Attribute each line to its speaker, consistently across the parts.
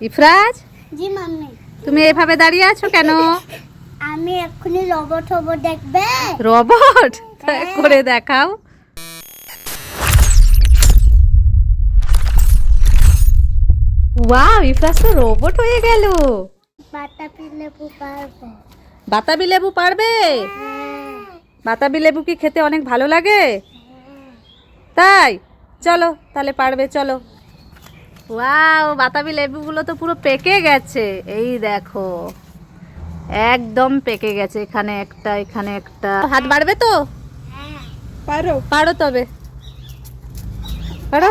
Speaker 1: ইফরাজ?
Speaker 2: জি mummy.
Speaker 1: তুমি এভাবে দাঁড়িয়ে আছো কেন?
Speaker 2: আমি এক্ষুনি রবট হব দেখবে।
Speaker 1: রবট? করে দেখাও। ওয়াও ইফরাজ তো রোবট হয়ে গেল।
Speaker 2: পাতা পিলে পারবে।
Speaker 1: বাতাবি লেবু পারবে?
Speaker 2: হ্যাঁ।
Speaker 1: বাতাবি লেবু কি খেতে অনেক ভালো লাগে? তাই? চলো তাহলে পারবে চলো। ওয়াও বাতাবি লেবুগুলো তো পুরো পেকে গেছে। এই দেখো একদম পেকে গেছে এখানে একটা এখানে একটা। হাত বাড়বে তো?
Speaker 3: পারো।
Speaker 1: পারো তবে। পারো?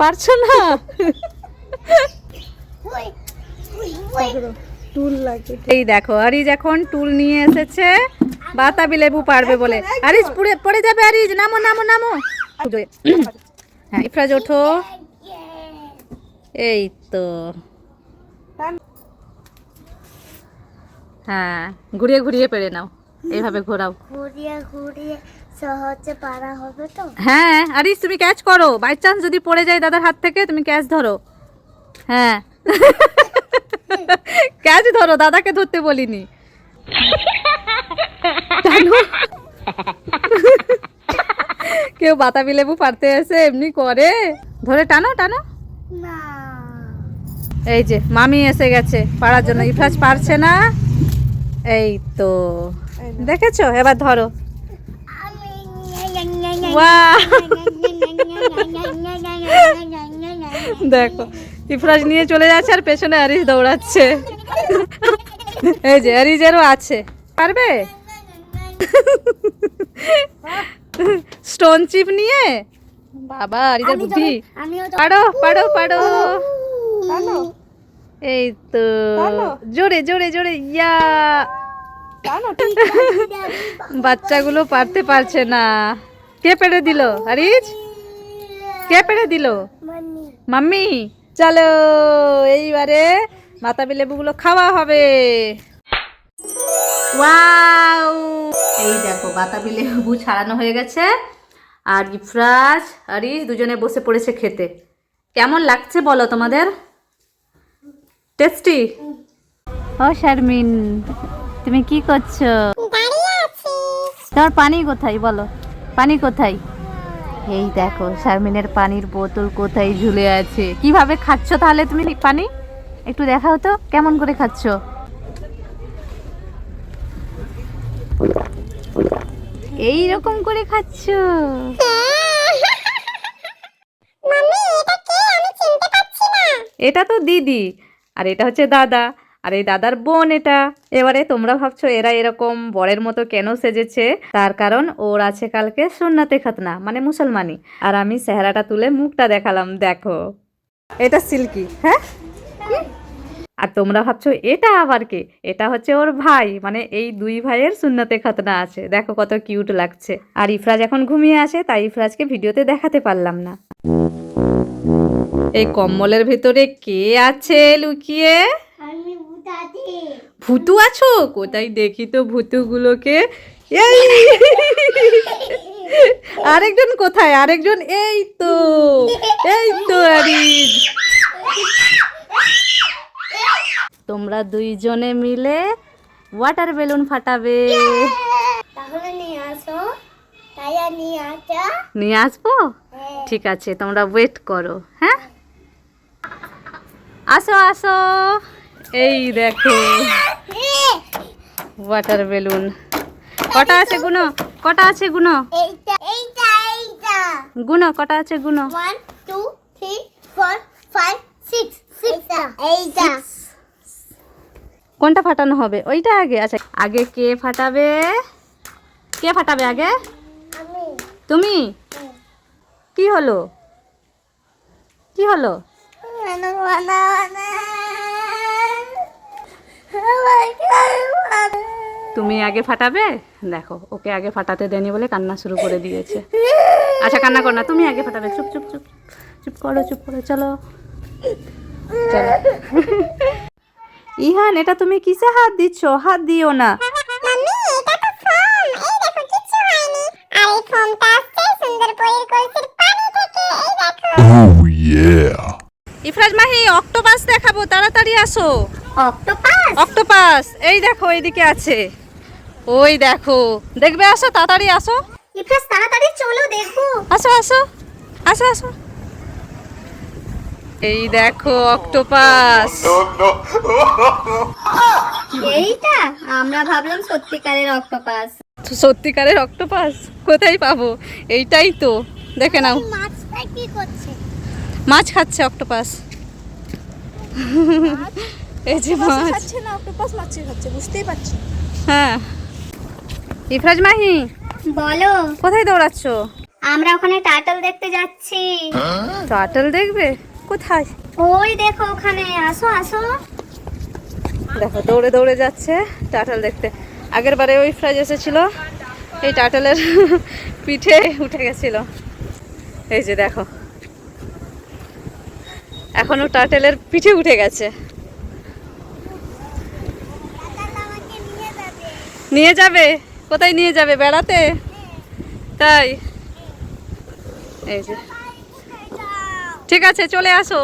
Speaker 2: পারছি না।
Speaker 3: টুল লাগে
Speaker 1: এই দেখো আরিজ এখন টুল নিয়ে এসেছে। বাতাবি লেবু পারবে বলে। আরিজ পুড়ে পড়ে যাবে আরিজ নামো নামো নামো। হ্যাঁ ইফরাজ ওঠো। এই তো। হ্যাঁ ঘুরিয়ে ঘুরিয়ে পেরে নাও। এইভাবে ঘোরাও।
Speaker 2: ঘুরিয়ে ঘুরিয়ে সহজে পারা হবে তো?
Speaker 1: হ্যাঁ আরিস তুমি ক্যাচ করো। বাই চান্স যদি পড়ে যায় দাদার হাত থেকে তুমি ক্যাচ ধরো। হ্যাঁ। ক্যাচ ধরো দাদাকে ধরতে বলিনি। কেউ বাতাবি লেবু পারতে এসে এমনি করে। ধরে টানো টানো। এই যে মামি এসে গেছে পাড়ার জন্য ইফরাজ পারছে না। এই তো। দেখেছ? এবার ধরো। দেখো ইফরাজ নিয়ে চলে যাচ্ছে আর পেছনে আরিস দৌড়াচ্ছে। এই যে আরিজেরও আছে। পারবে? স্টোন চিপ নিয়ে? বাবা আরিজের বুদ্ধি। পারো পারো পারো। এই তো জোরে জোরে জোরে ইয়া। বাচ্চাগুলো পারতে পারছে না। কে পেরে দিল আরিজ কে পেরে দিল? মাম্মি। চলো এইবারে বাতাবি লেবুগুলো খাওয়া হবে। ওয়াও এই দেখো বাতাবি লেবু ছাড়ানো হয়ে গেছে। আর ইফরাজ আরিস দুজনে বসে পড়েছে খেতে। কেমন লাগছে বলো তোমাদের? টেস্টি ও শারমিন তুমি কি করছ? তোমার পানি কোথায় বলো? পানি কোথায়? এই দেখো শারমিনের পানির বোতল কোথায় ঝুলে আছে? কীভাবে খাচ্ছ তাহলে তুমি পানি? একটু দেখাও তো কেমন করে খাচ্ছ? এই রকম করে খাচ্ছ?
Speaker 2: এটা
Speaker 1: তো দিদি আর এটা হচ্ছে দাদা আর এই দাদার বোন এটা। এবারে তোমরা ভাবছ এরা এরকম বরের মতো কেন সেজেছে? তার কারণ ওর আছে কালকে সুন্নাতে খাতনা মানে মুসলমানি। আর আমি চেহারাটা তুলে মুখটা দেখালাম দেখো। এটা সিল্কি হ্যাঁ? আর তোমরা ভাবছ এটা আবার কে? এটা হচ্ছে ওর ভাই। মানে এই দুই ভাইয়ের সুন্নাতে খাতনা আছে। দেখো কত কিউট লাগছে। আর ইফরাজ এখন ঘুমিয়ে আছে তাই ইফরাজকে ভিডিওতে দেখাতে পারলাম না। এই কম্বলের ভেতরে কে আছে লুকিয়ে? ভুতু আছো। কোথায় দেখি তো ভুতুগুলোকে। এই! আরেকজন কোথায়? আরেকজন এই তো এই তো আরিজ তোমরা দুইজনে মিলে ওয়াটার বেলুন ফাটাবে।
Speaker 2: তাহলে নিয়ে আসো। নিয়ে আসা।
Speaker 1: নিয়ে আসব? ঠিক আছে তোমরা ওয়েট করো হ্যাঁ? আসো আসো। এই দেখো ওয়াটার বেলুন কটা আছে গুনো? কটা আছে গুনো?
Speaker 2: এইটা এইটা এইটা।
Speaker 1: গুনো কটা আছে গুনো?
Speaker 2: One two three four five six এইটা
Speaker 1: কোনটা ফাটানো হবে? ওইটা আগে। আচ্ছা আগে কে ফাটাবে? কে ফাটাবে আগে? তুমি? কি হলো? কি হলো? তুমি আগে ফাটাবে? দেখো ওকে আগে ফাটাতে দেনি বলে কান্না শুরু করে দিয়েছে। আচ্ছা কান্না কর না। তুমি আগে ফাটাবে। চুপ চুপ চুপ। চুপ করো চুপ করো। চলো। ইহান এটা তুমি কিসে হাত দিচ্ছ? হাত দিও না।
Speaker 4: Oh.
Speaker 1: ইফরাজ মাহি অক্টোপাস দেখাবো। তাড়াতাড়ি আসো।
Speaker 2: অক্টোপাস?
Speaker 1: অক্টোপাস এই দেখো এইদিকে আছে। ওই দেখো। দেখবে আসো তাড়াতাড়ি আসো।
Speaker 2: ইফরাজ তাড়াতাড়ি চলো দেখো।
Speaker 1: আসো আসো। আসো আসো। এই দেখো অক্টোপাস
Speaker 2: এইটা? আমরা ভাবলাম সত্যিকারের অক্টোপাস
Speaker 1: সত্যিকারের অক্টোপাস কোথায় পাবো? এইটাই তো। দেখে নাও।
Speaker 2: মাছটা কি করছে?
Speaker 1: মাছ খাচ্ছে অক্টোপাস এই যে মাছ।
Speaker 3: খাচ্ছে না? অক্টোপাস মাছ খাচ্ছে বুঝতেই পারছি।
Speaker 1: হ্যাঁ। ইফরাজ মাহি
Speaker 2: বলো।
Speaker 1: কোথায় দৌড়াচ্ছ?
Speaker 2: আমরা ওখানে টার্টল দেখতে যাচ্ছি।
Speaker 1: টার্টল দেখবে? কোথায়?
Speaker 2: ওই দেখো ওখানে আসো আসো।
Speaker 1: দেখো দৌড়ে দৌড়ে যাচ্ছে টার্টল দেখতে। আগের বারে ওই ফ্রাজ এসেছিল এই টার্টলের পিঠে উঠে গেছিল। এই যে দেখো এখনও টার্টেলের পিঠে উঠে গেছে। নিয়ে যাবে। কোথায় নিয়ে যাবে? বেড়াতে? তাই? এই যে। ঠিক আছে চলে আসো।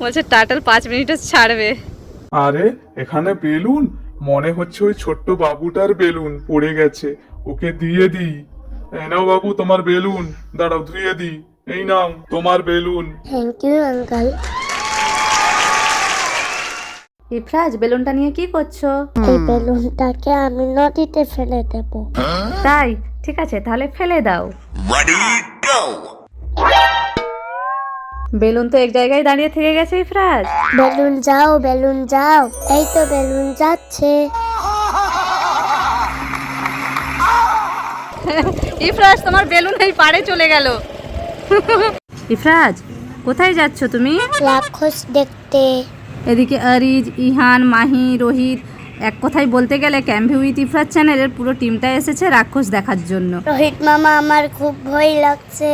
Speaker 1: বলছে টার্টল পাঁচ মিনিটে ছাড়বে।
Speaker 5: আরে এখানে বেলুন? মনে হচ্ছে ওই ছোট্ট বাবুটার বেলুন পড়ে গেছে। ওকে দিয়ে দিই। এই নাও বাবু তোমার বেলুন। দাঁড়াও ধুয়ে দিই। এই নাও তোমার balloon.
Speaker 2: Thank you uncle
Speaker 1: Ifraz বেলুনটা নিয়ে কি করছ?
Speaker 2: এই বেলুনটাকে আমি নদীতে ফেলে দেব।
Speaker 1: তাই? ঠিক আছে তাহলে ফেলে দাও। বেলুন তো এক জায়গায় দাঁড়িয়ে থেকে গেছে ইফরাজ।
Speaker 2: বেলুন যাও বেলুন যাও এই তো বেলুন যাচ্ছে।
Speaker 1: ইফরাজ তোমার বেলুন এই পাড়ে চলে গেল। ইফরাজ কোথায় যাচ্ছ তুমি?
Speaker 2: রাক্ষস দেখতে।
Speaker 1: এদিকে আরিজ ইহান মাহি রোহিত এক কথায় বলতে গেলে ক্যাম্পি উইথ ইফরাত চ্যানেলের পুরো টিমটা এসেছে রাক্ষস দেখার জন্য।
Speaker 2: রোহিত মামা আমার খুব ভয় লাগছে।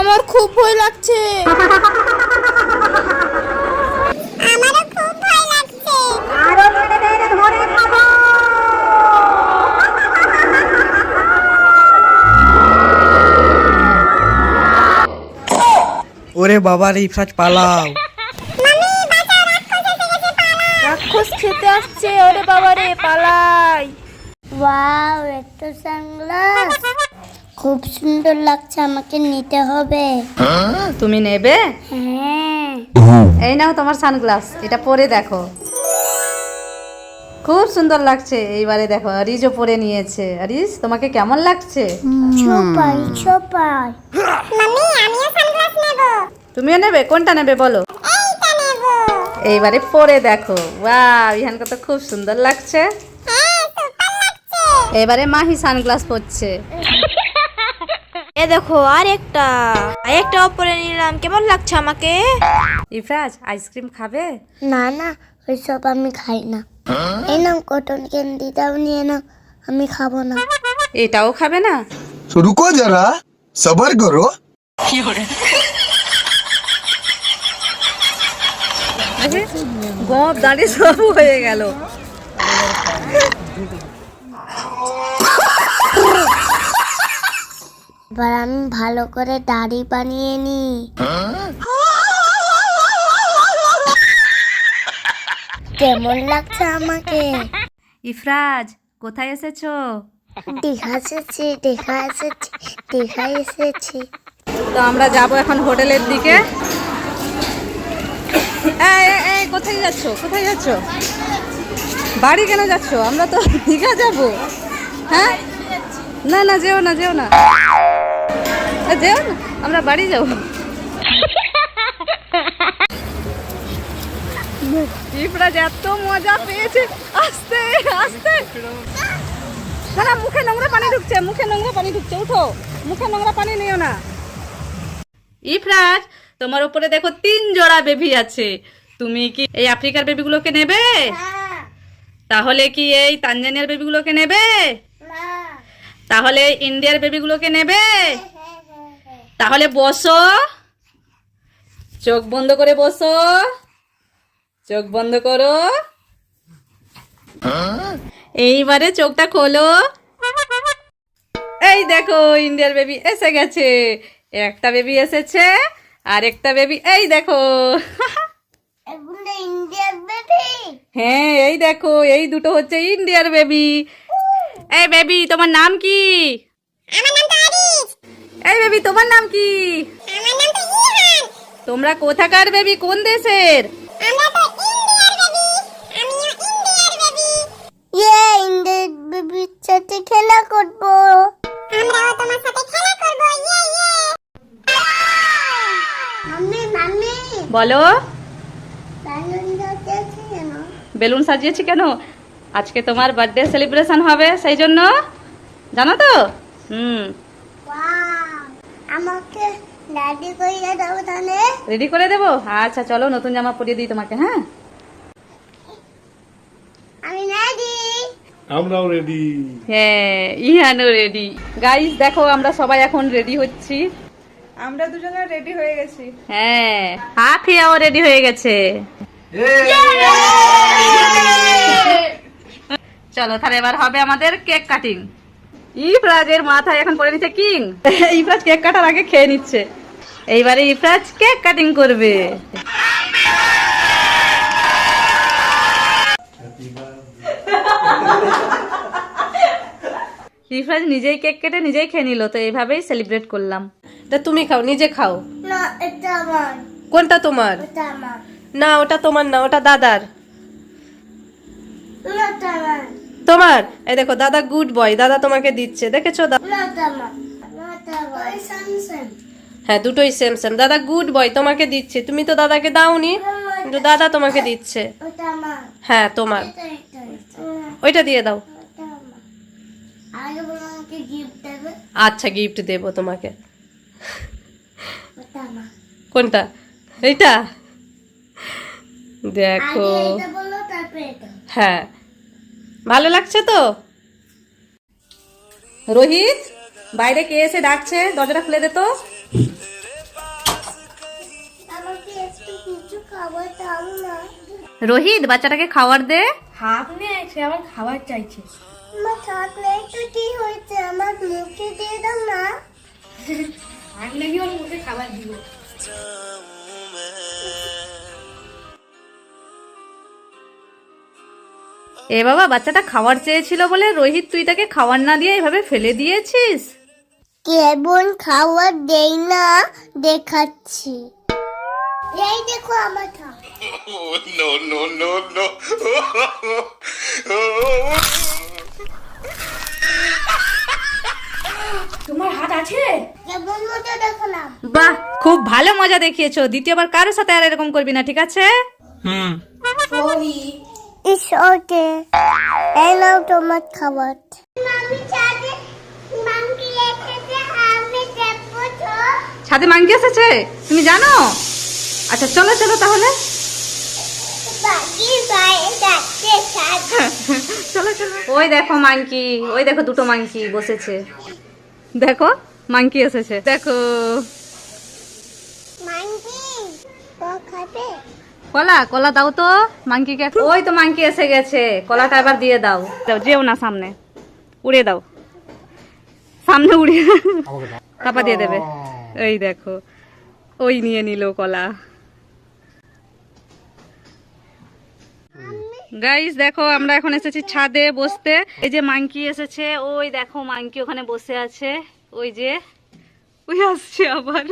Speaker 3: আমার খুব ভয় লাগছে।
Speaker 6: ওরে বাবা রে ইফরাজ পালাও।
Speaker 3: রাক্ষস খেতে আসছে ওরে বাবা রে পালাই।
Speaker 2: ওয়াও এত সানগ্লাস। খুব সুন্দর লাগছে আমাকে নিতে হবে।
Speaker 1: তুমি নেবে?
Speaker 2: হ্যাঁ।
Speaker 1: এই নাও তোমার সানগ্লাস এটা পরে দেখো। খুব সুন্দর লাগছে। এইবারে দেখো আরিজও পরে নিয়েছে। আরিজ তোমাকে কেমন লাগছে?
Speaker 2: ছোপাই ছোপাই মাম্মি আমিও সানগ্লাস নেব।
Speaker 1: তুমিও নেবে? কোনটা নেবে বলো?
Speaker 2: এইটা নেব।
Speaker 1: এইবারে পরে দেখো। ওয়াও ইহানকে তো খুব সুন্দর লাগছে।
Speaker 2: হ্যাঁ সুপার লাগছে।
Speaker 1: এবারে মাহি সানগ্লাস পরছে।
Speaker 3: এ দেখো আর একটা আর একটা পরে নিলাম। কেমন লাগছে আমাকে?
Speaker 1: ইফরাজ আইসক্রিম খাবে?
Speaker 2: না না ওইসব আমি খাই না। হ্যাঁ? এই কটন নিয়ে আমি খাব না।
Speaker 1: এটাও খাবে না?
Speaker 4: রুকো যারা সবার করো।
Speaker 1: গপ দাঁড়িয়ে সব হয়ে গেল।
Speaker 2: এবার আমি ভালো করে দাড়ি বানিয়ে নিই। হ্যাঁ? হ্যাঁ? কেমন লাগছে আমাকে?
Speaker 1: ইফরাজ কোথায় এসেছ?
Speaker 2: দীঘা এসেছি দীঘা এসেছি দীঘা এসেছি।
Speaker 1: তো আমরা যাব এখন হোটেলের দিকে। এই, কোথায় যাচ্ছ? কোথায় যাচ্ছ? বাড়ি কেন যাচ্ছ? আমরা তো দীঘা যাব। হ্যাঁ? না না যেও না যেও না। যেও না আমরা বাড়ি যাব। ইফরাজ এত মজা পেয়েছে। আস্তে আস্তে। না না মুখে নোংরা পানি ঢুকছে, মুখে নোংরা পানি ঢুকছে, উঠো। মুখে নোংরা পানি নিও না। ইফরাজ, তোমার উপরে দেখো তিন জোড়া বেবি আছে। তুমি কি এই আফ্রিকার বেবিগুলোকে নেবে? তাহলে কি এই তানজানিয়ার বেবিগুলোকে নেবে? তাহলে ইন্ডিয়ার বেবিগুলোকে নেবে? তাহলে বসো। চোখ বন্ধ করে বসো। চোখ বন্ধ করো। এইবারে চোখটা খোলো। এই দেখো, ইন্ডিয়ার বেবি এসে গেছে। একটা বেবি এসেছে আর একটা বেবি এই দেখো। হ্যাঁ এই দেখো, এই দুটো হচ্ছে ইন্ডিয়ার বেবি এই বেবি তোমার নাম কি? এই বেবি তোমার নাম কি? তোমরা কোথাকার বেবি কোন দেশের?
Speaker 2: বেবির সাথে খেলা করব। আমরাও তোমার সাথে খেলা করব ইয়ে ইয়ে। Mummy mummy.
Speaker 1: বলো।
Speaker 2: বেলুন
Speaker 1: সাজিয়েছি কেন? আজকে তোমার বার্থডে সেলিব্রেশন হবে সেই জন্য। জানো তো? হুম।
Speaker 2: আমাকে দাদি কইয়া দাও তাহলে।
Speaker 1: রেডি করে দেবো? আচ্ছা চলো নতুন জামা পরিয়ে দিই তোমাকে হ্যাঁ?
Speaker 2: আমি রেডি
Speaker 5: আমরাও রেডি
Speaker 1: হ্যাঁ ইহানো রেডি গাইস দেখো আমরা সবাই এখন রেডি হচ্ছি।
Speaker 7: আমরা দুজনে রেডি হয়ে গেছি।
Speaker 1: হ্যাঁ হাফিয়াও রেডি হয়ে গেছে। চলো তাহলে এবার হবে আমাদের কেক কাটিং ইফরাজের মাথায় এখন পড়ে নিচ্ছে কিং। ইফরাজ কেক কাটার আগে খেয়ে নিচ্ছে। এইবারে ইফরাজ কেক কাটিং করবে। ইফরাজ নিজেই কেক কেটে নিজেই খেয়ে নিল তো এইভাবেই সেলিব্রেট করলাম।
Speaker 7: তা তুমি খাও নিজে খাও।
Speaker 2: না এটা আমার।
Speaker 7: কোনটা তোমার?
Speaker 2: এটা আমার।
Speaker 7: না ওটা তোমার না ওটা দাদার। তোমার? এই দেখো দাদা গুড বয় দাদা তোমাকে দিচ্ছে দেখেছ হ্যাঁ দুটোই সেম সেম দাদা গুড বয় তোমাকে দিচ্ছে তুমি তো দাদাকে দাওনি। কিন্তু দাদা তোমাকে দিচ্ছে। হ্যাঁ তোমার। ওইটা দিয়ে দাও। আচ্ছা গিফট দেবো তোমাকে। কোনটা? এইটা? দেখো। হ্যাঁ। ভালো লাগছে তো?
Speaker 1: রোহিত বাইরে কে এসে ডাকছে? দরজাটা খুলে দে তো। রোহিত বাচ্চাটাকে খাবার দে।
Speaker 3: আপনি সে আবার খাবার চাইছে।
Speaker 2: আমার ছাদ নেই তো কি হয়েছে? আমার মুখে দিয়ে দাও না।
Speaker 3: আমি নাকি ওর মুখে খাবার দিব
Speaker 1: এ বাবা বাচ্চাটা খাবার চেয়েছিল বলে রোহিত তুই তাকে খাবার না দিয়ে এভাবে ফেলে দিয়েছিস?
Speaker 2: কেবল খাবার দেই না দেখাচ্ছি। এই দেখো আমার
Speaker 4: no, no, no, no.
Speaker 3: তোমার হাত আছে?
Speaker 2: কেমন মজা দেখলাম
Speaker 1: বাহ খুব ভালো মজা দেখিয়েছো। দ্বিতীয়বার কারোর সাথে আর এরকম করবি না ঠিক আছে?
Speaker 5: হুম।
Speaker 2: ইস ওকে এই নাও তোমার খাবার মামি ছাদে মাংকি এসেছে আমি দেখব তো।
Speaker 1: ছাদে মাঙ্কি এসেছে? তুমি জানো? আচ্ছা চলো চলো তাহলে। চলো চলো। ওই দেখো মাঙ্কি ওই দেখো দুটো মাঙ্কি বসেছে। দেখো মাঙ্কি এসেছে। দেখো।
Speaker 2: মাংকি
Speaker 1: কলা কলা দাও তো মাঙ্কিকে ওই তো মাঙ্কি এসে গেছে। কলাটা এবার দিয়ে দাও। দাও যেও না সামনে। উড়িয়ে দাও। সামনে উড়িয়ে তারপর দিয়ে দেবে। এই দেখো ওই নিয়ে নিল কলা। গাইস দেখো আমরা এখন এসেছি ছাদে বসতে। এই যে মাংকি এসেছে ওই দেখো মাংকি ওখানে বসে আছে। ওই যে ওই আসছে আবার।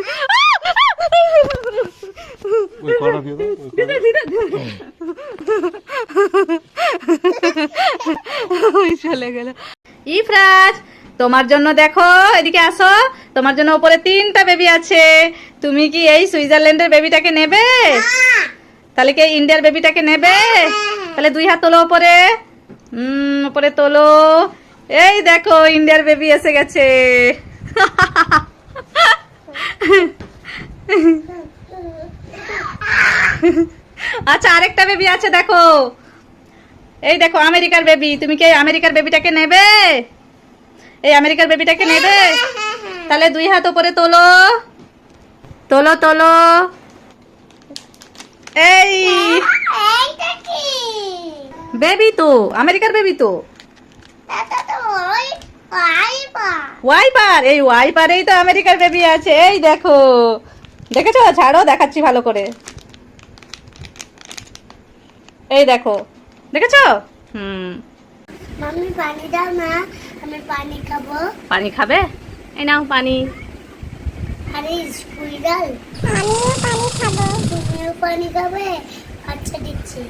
Speaker 1: ওই চলে গেল। ইফরাজ তোমার জন্য দেখো এদিকে আসো। তোমার জন্য উপরে তিনটা বেবি আছে। তুমি কি এই সুইজারল্যান্ডের বেবিটাকে নেবে? তাহলে কি ইন্ডিয়ার বেবিটাকে নেবে? তাহলে দুই হাত তোলো ওপরে হুম, উপরে তোলো। এই দেখো, ইন্ডিয়ার বেবি এসে গেছে। আচ্ছা আরেকটা বেবি আছে, দেখো। এই দেখো, আমেরিকার বেবি। তুমি কি আমেরিকার বেবিটাকে নেবে? এই আমেরিকার বেবিটাকে নেবে? তাহলে দুই হাত ওপরে তোলো। তোলো তোলো। এই। বেবি তো আমেরিকার বেবি তো। ওয়াইপার এই ওয়াইপারেই তো আমেরিকার বেবি আছে। এই দেখো দেখেছ? ছাড়ো দেখাচ্ছি ভালো করে। এই দেখো দেখেছ? হুম।
Speaker 2: মাম্মি পানি দাও না আমি পানি খাব।
Speaker 1: পানি খাবে? এই নাও পানি।
Speaker 2: আরে স্কুইডাল আমিও পানি খাব তুমিও পানি খাবে আচ্ছা দিচ্ছি।